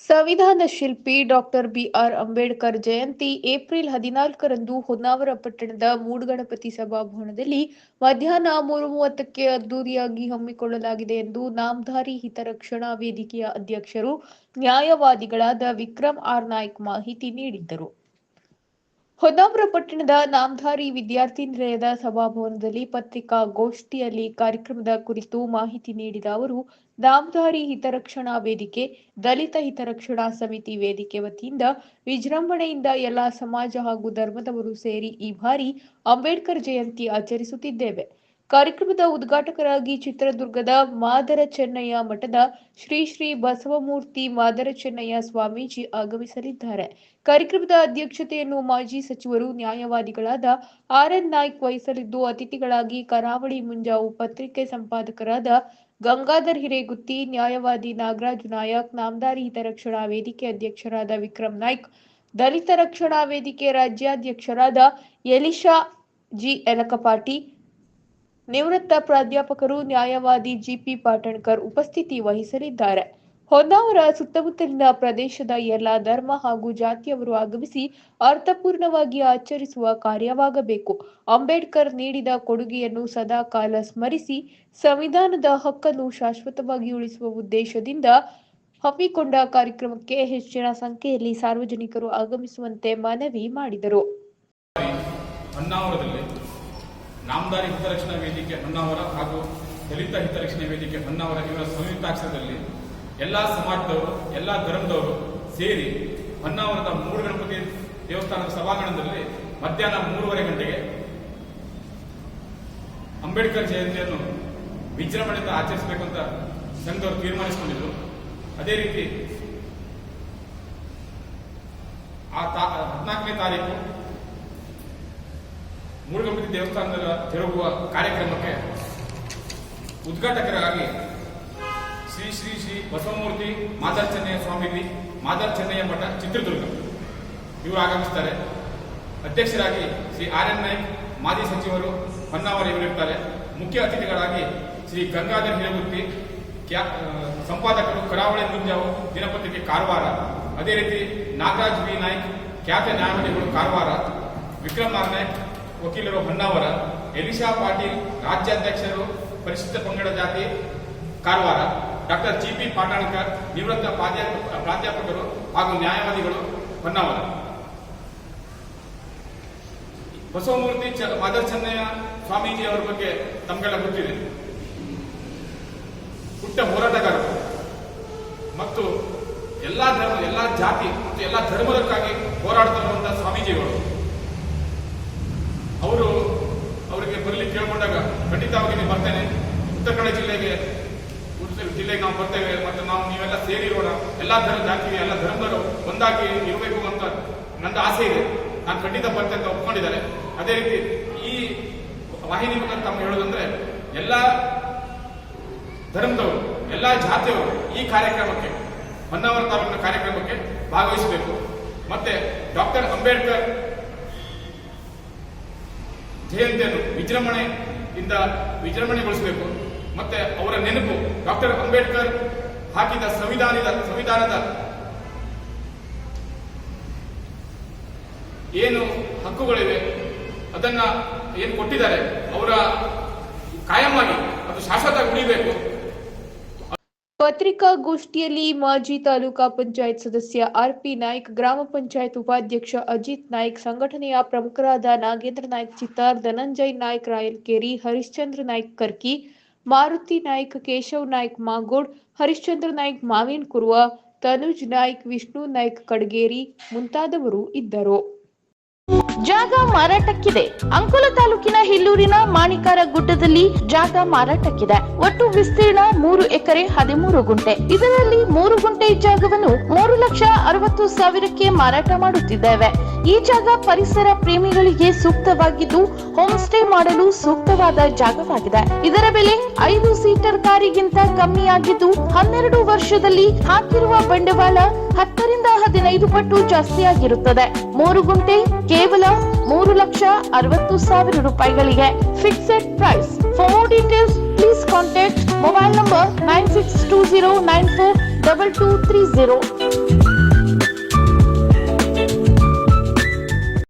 ಸಂವಿಧಾನ ಶಿಲ್ಪಿ doctor B R Ambedkar Jayanti April ಹದಿನಾಲ್ಕರಂದು ಹೊನ್ನಾವರ ಪಟ್ಟಣದ ಮೂಡುಗಣಪತಿ ಸಭಾಭವನದಲ್ಲಿ ಮಧ್ಯಾಹ್ನ ಮೂರು ಮೂವತ್ತಕ್ಕೆ ಅದ್ದೂರಿಯಾಗಿ ಹಮ್ಮಿಕೊಳ್ಳಲಾಗಿದೆ ಎಂದು ನಾಮಧಾರಿ ಹಿತರಕ್ಷಣಾ ವೇದಿಕೆಯ ಅಧ್ಯಕ್ಷರು, ನ್ಯಾಯವಾದಿಗಳಾದ ವಿಕ್ರಮ್ ಆರ್ ನಾಯ್ಕ್ ಮಾಹಿತಿ ನೀಡಿದ್ದರು. ಹೊನ್ನಾವರ ಪಟ್ಟಣದ ನಾಮಧಾರಿ ವಿದ್ಯಾರ್ಥಿ ನಿಲಯದ ಸಭಾಭವನದಲ್ಲಿ ಪತ್ರಿಕಾಗೋಷ್ಠಿಯಲ್ಲಿ ಕಾರ್ಯಕ್ರಮದ ಕುರಿತು ಮಾಹಿತಿ ನೀಡಿದ ಅವರು ನಾಮಧಾರಿ ಹಿತರಕ್ಷಣಾ ವೇದಿಕೆ, ದಲಿತ ಹಿತರಕ್ಷಣಾ ಸಮಿತಿ ವೇದಿಕೆ ವತಿಯಿಂದ ವಿಜೃಂಭಣೆಯಿಂದ ಎಲ್ಲಾ ಸಮಾಜ ಹಾಗೂ ಧರ್ಮದವರು ಸೇರಿ ಈ ಬಾರಿ ಅಂಬೇಡ್ಕರ್ ಜಯಂತಿ ಆಚರಿಸುತ್ತಿದ್ದೇವೆ. ಕಾರ್ಯಕ್ರಮದ ಉದ್ಘಾಟಕರಾಗಿ ಚಿತ್ರದುರ್ಗದ ಮಾದರ ಚೆನ್ನಯ್ಯ ಮಠದ ಶ್ರೀ ಶ್ರೀ ಬಸವಮೂರ್ತಿ ಮಾದರ ಚೆನ್ನಯ್ಯ ಸ್ವಾಮೀಜಿ ಆಗಮಿಸಲಿದ್ದಾರೆ. ಕಾರ್ಯಕ್ರಮದ ಅಧ್ಯಕ್ಷತೆಯನ್ನು ಮಾಜಿ ಸಚಿವರು, ನ್ಯಾಯವಾದಿಗಳಾದ ಆರ್ ಎನ್ ನಾಯ್ಕ್ ವಹಿಸಲಿದ್ದು, ಅತಿಥಿಗಳಾಗಿ ಕರಾವಳಿ ಮುಂಜಾವು ಪತ್ರಿಕೆ ಸಂಪಾದಕರಾದ ಗಂಗಾಧರ್ ಹಿರೇಗುತ್ತಿ, ನ್ಯಾಯವಾದಿ ನಾಗರಾಜ್ ನಾಯಕ್, ನಾಮದಾರಿ ಹಿತರಕ್ಷಣಾ ವೇದಿಕೆ ಅಧ್ಯಕ್ಷರಾದ ವಿಕ್ರಮ್ ನಾಯ್ಕ್, ದಲಿತ ರಕ್ಷಣಾ ವೇದಿಕೆ ರಾಜ್ಯಾಧ್ಯಕ್ಷರಾದ ಎಲಿಶಾ ಜಿ ಎಲಕಪಾಟಿ, ನಿವೃತ್ತ ಪ್ರಾಧ್ಯಾಪಕರು ನ್ಯಾಯವಾದಿ ಜಿಪಿ ಪಾಟಣ್ಕರ್ ಉಪಸ್ಥಿತಿ ವಹಿಸಲಿದ್ದಾರೆ. ಹೊನ್ನಾವರ ಸುತ್ತಮುತ್ತಲಿನ ಪ್ರದೇಶದ ಎಲ್ಲ ಧರ್ಮ ಹಾಗೂ ಜಾತಿಯವರು ಆಗಮಿಸಿ ಅರ್ಥಪೂರ್ಣವಾಗಿ ಆಚರಿಸುವ ಕಾರ್ಯವಾಗಬೇಕು. ಅಂಬೇಡ್ಕರ್ ನೀಡಿದ ಕೊಡುಗೆಯನ್ನು ಸದಾ ಕಾಲ ಸ್ಮರಿಸಿ ಸಂವಿಧಾನದ ಹಕ್ಕನ್ನು ಶಾಶ್ವತವಾಗಿ ಉಳಿಸುವ ಉದ್ದೇಶದಿಂದ ಹಮ್ಮಿಕೊಂಡ ಕಾರ್ಯಕ್ರಮಕ್ಕೆ ಹೆಚ್ಚಿನ ಸಂಖ್ಯೆಯಲ್ಲಿ ಸಾರ್ವಜನಿಕರು ಆಗಮಿಸುವಂತೆ ಮನವಿ ಮಾಡಿದರು. ನಾಮದಾರಿ ಹಿತರಕ್ಷಣಾ ವೇದಿಕೆ ಹೊನ್ನಾವರ ಹಾಗೂ ದಲಿತ ಹಿತರಕ್ಷಣಾ ವೇದಿಕೆ ಹೊನ್ನಾವರ ಇವರ ಸಂಯುಕ್ತಾಕ್ಷರದಲ್ಲಿ ಎಲ್ಲ ಸಮಾಜದವರು, ಎಲ್ಲ ಧರ್ಮದವರು ಸೇರಿ ಹೊನ್ನಾವರದ ಮೂರು ಗಣಪತಿ ದೇವಸ್ಥಾನದ ಸಭಾಂಗಣದಲ್ಲಿ ಮಧ್ಯಾಹ್ನ ಮೂರುವರೆ ಗಂಟೆಗೆ ಅಂಬೇಡ್ಕರ್ ಜಯಂತಿಯನ್ನು ವಿಜೃಂಭಣೆಯಿಂದ ಆಚರಿಸಬೇಕಂತ ಸಂಘದವರು ತೀರ್ಮಾನಿಸಿಕೊಂಡಿದ್ರು. ಅದೇ ರೀತಿ ಆ ಹದಿನಾಲ್ಕನೇ ತಾರೀಕು ಮೂಡುಗಂಪತಿ ದೇವಸ್ಥಾನದ ತಿರುಗುವ ಕಾರ್ಯಕ್ರಮಕ್ಕೆ ಉದ್ಘಾಟಕರಾಗಿ ಶ್ರೀ ಶ್ರೀ ಶ್ರೀ ಬಸವಮೂರ್ತಿ ಮಾದರ್ ಚೆನ್ನಯ್ಯ ಸ್ವಾಮೀಜಿ ಮಾದರ್ ಚೆನ್ನಯ್ಯ ಮಠ ಚಿತ್ರದುರ್ಗ. ಇವರು ಆಗಮಿಸ್ತಾರೆ. ಅಧ್ಯಕ್ಷರಾಗಿ ಶ್ರೀ ಆರ್ ಎನ್ ನಾಯ್ಕ್, ಮಾಜಿ ಸಚಿವರು ಹೊನ್ನಾವರ ಇವರಿರ್ತಾರೆ ಮುಖ್ಯ ಅತಿಥಿಗಳಾಗಿ ಶ್ರೀ ಗಂಗಾಧರ್ ಹಿರೇಗುತ್ತಿ ಕ್ಯಾ ಸಂಪಾದಕರು ಕರಾವಳಿ ಮುಂಜಾವು ದಿನಪತ್ರಿಕೆ ಕಾರವಾರ. ಅದೇ ರೀತಿ ನಾಗರಾಜ್ ವಿ ನಾಯ್ಕ್, ಖ್ಯಾತ ನ್ಯಾಯಮೂರ್ತಿಗಳು ಕಾರವಾರ. ವಿಕ್ರಮ್ ವಕೀಲರು ಹೊನ್ನಾವರ. ಎಲಿಶಾ ಪಾಟೀಲ್, ರಾಜ್ಯಾಧ್ಯಕ್ಷರು ಪರಿಶಿಷ್ಟ ಪಂಗಡ ಜಾತಿ Karwar. Doctor G P Patalkar ನಿವೃತ್ತ ಪ್ರಾಧ್ಯಾಪಕ ಪ್ರಾಧ್ಯಾಪಕರು ಹಾಗೂ ನ್ಯಾಯವಾದಿಗಳು ಹೊನ್ನಾವರ. ಬಸವಮೂರ್ತಿ ಮಾದರ್ ಚೆನ್ನಯ್ಯ ಸ್ವಾಮೀಜಿ ಅವರ ಬಗ್ಗೆ ತಮಗೆಲ್ಲ ಗೊತ್ತಿದೆ. ಪುಟ್ಟ ಹೋರಾಟಗಾರರು. ಮತ್ತು ಎಲ್ಲಾ ಧರ್ಮ ಎಲ್ಲ ಜಾತಿ ಮತ್ತು ಎಲ್ಲ ಧರ್ಮದಕ್ಕಾಗಿ ಹೋರಾಡ್ತಿರುವಂತಹ ಸ್ವಾಮೀಜಿಗಳು. ಅವರು ಅವರಿಗೆ ಬರಲಿ ಕೇಳ್ಕೊಂಡಾಗ ಖಂಡಿತವಾಗಿ ಬರ್ತೇನೆ. ಉತ್ತರ ಕನ್ನಡ ಜಿಲ್ಲೆಗೆ ಜಿಲ್ಲೆಗೆ ನಾವು ಬರ್ತೇವೆ ಮತ್ತೆ ನಾವು ನೀವೆಲ್ಲ ಸೇರಿರೋಣ ಎಲ್ಲ ಧರ್ಮ ಜಾತಿ ಎಲ್ಲ ಧರ್ಮದವರು ಒಂದಾಗಿ ಇರಬೇಕು ಅಂತ ನನ್ನ ಆಸೆ ಇದೆ. ನಾನು ಖಂಡಿತ ಬರ್ತೇನೆ ಅಂತ ಒಪ್ಕೊಂಡಿದ್ದಾರೆ. ಅದೇ ರೀತಿ ಈ ವಾಹಿನಿ ತಮ್ಮ ಹೇಳೋದಂದ್ರೆ ಎಲ್ಲಾ ಧರ್ಮದವರು, ಎಲ್ಲಾ ಜಾತಿಯವರು ಈ ಕಾರ್ಯಕ್ರಮಕ್ಕೆ, ಹೊನ್ನಾವರ ತಾಲೂಕಿನ ಕಾರ್ಯಕ್ರಮಕ್ಕೆ ಭಾಗವಹಿಸಬೇಕು. ಮತ್ತೆ ಡಾಕ್ಟರ್ ಅಂಬೇಡ್ಕರ್ ಜಯಂತಿಯನ್ನು ವಿಜೃಂಭಣೆಯಿಂದ ವಿಜೃಂಭಣೆಗೊಳಿಸಬೇಕು. ಮತ್ತೆ ಅವರ ನೆನಪು ಡಾಕ್ಟರ್ ಅಂಬೇಡ್ಕರ್ ಹಾಕಿದ ಸಂವಿಧಾನದ ಸಂವಿಧಾನದ ಏನು ಹಕ್ಕುಗಳಿವೆ, ಅದನ್ನ ಏನು ಕೊಟ್ಟಿದ್ದಾರೆ, ಅವರ ಕಾಯಮಾಗಿ ಅದು ಶಾಶ್ವತ ಉಳಿಬೇಕು. ಪತ್ರಿಕಾಗೋಷ್ಠಿಯಲ್ಲಿ ಮಾಜಿ ತಾಲೂಕಾ ಪಂಚಾಯತ್ ಸದಸ್ಯ ಆರ್ ಪಿ ನಾಯ್ಕ್, ಗ್ರಾಮ ಪಂಚಾಯತ್ ಉಪಾಧ್ಯಕ್ಷ ಅಜಿತ್ ನಾಯ್ಕ್, ಸಂಘಟನೆಯ ಪ್ರಮುಖರಾದ ನಾಗೇಂದ್ರ ನಾಯ್ಕ್, ಚಿತ್ತಾರ್ ಧನಂಜಯ್ ನಾಯ್ಕ್, ರಾಯಲ್ಕೇರಿ ಹರಿಶ್ಚಂದ್ರ ನಾಯ್ಕ್ ಕರ್ಕಿ ಮಾರುತಿ ನಾಯ್ಕ್, ಕೇಶವ್ ನಾಯ್ಕ್, ಮಾಗೋಡ್, ಹರಿಶ್ಚಂದ್ರ ನಾಯ್ಕ್, ಮಾವಿನ್ ಕುರುವ, ತನುಜ್ ನಾಯ್ಕ್, ವಿಷ್ಣು ನಾಯ್ಕ್, ಕಡ್ಗೇರಿ ಮುಂತಾದವರು ಇದ್ದರು. ಜಾಗ ಮಾರಾಟಕ್ಕಿದೆ. ಅಂಕೋಲ ತಾಲೂಕಿನ ಹಿಲ್ಲೂರಿನ ಮಾಣಿಕಾರ ಗುಡ್ಡದಲ್ಲಿ ಜಾಗ ಮಾರಾಟಕ್ಕಿದೆ. ಒಟ್ಟು ವಿಸ್ತೀರ್ಣ ಮೂರು ಎಕರೆ ಹದಿಮೂರು ಗುಂಟೆ. ಇದರಲ್ಲಿ ಮೂರು ಗುಂಟೆ ಜಾಗವನ್ನು ಮೂರು ಲಕ್ಷ ಅರವತ್ತು ಸಾವಿರಕ್ಕೆ ಮಾರಾಟ ಮಾಡುತ್ತಿದ್ದೇವೆ. ಈ ಜಾಗ ಪರಿಸರ ಪ್ರೇಮಿಗಳಿಗೆ ಸೂಕ್ತವಾಗಿದ್ದು ಹೋಮ್ ಸ್ಟೇ ಮಾಡಲು ಸೂಕ್ತವಾದ ಜಾಗವಾಗಿದೆ. ಇದರ ಬೆಲೆ ಐದು ಸೀಟರ್ ಕಾರಿಗಿಂತ ಕಮ್ಮಿಯಾಗಿದ್ದು, ಹನ್ನೆರಡು ವರ್ಷದಲ್ಲಿ ಹಾಕಿರುವ ಬಂಡವಾಳ ಹತ್ತರಿಂದ ಹದಿನೈದು ಪಟ್ಟು ಜಾಸ್ತಿಯಾಗಿರುತ್ತದೆ. ಮೂರು ಗುಂಟೆ ಕೇವಲ ಮೂರು ಲಕ್ಷ ಅರವತ್ತು ಸಾವಿರ ರೂಪಾಯಿಗಳಿಗೆ fixed price for more details please contact mobile number nine six two zero nine four double two three zero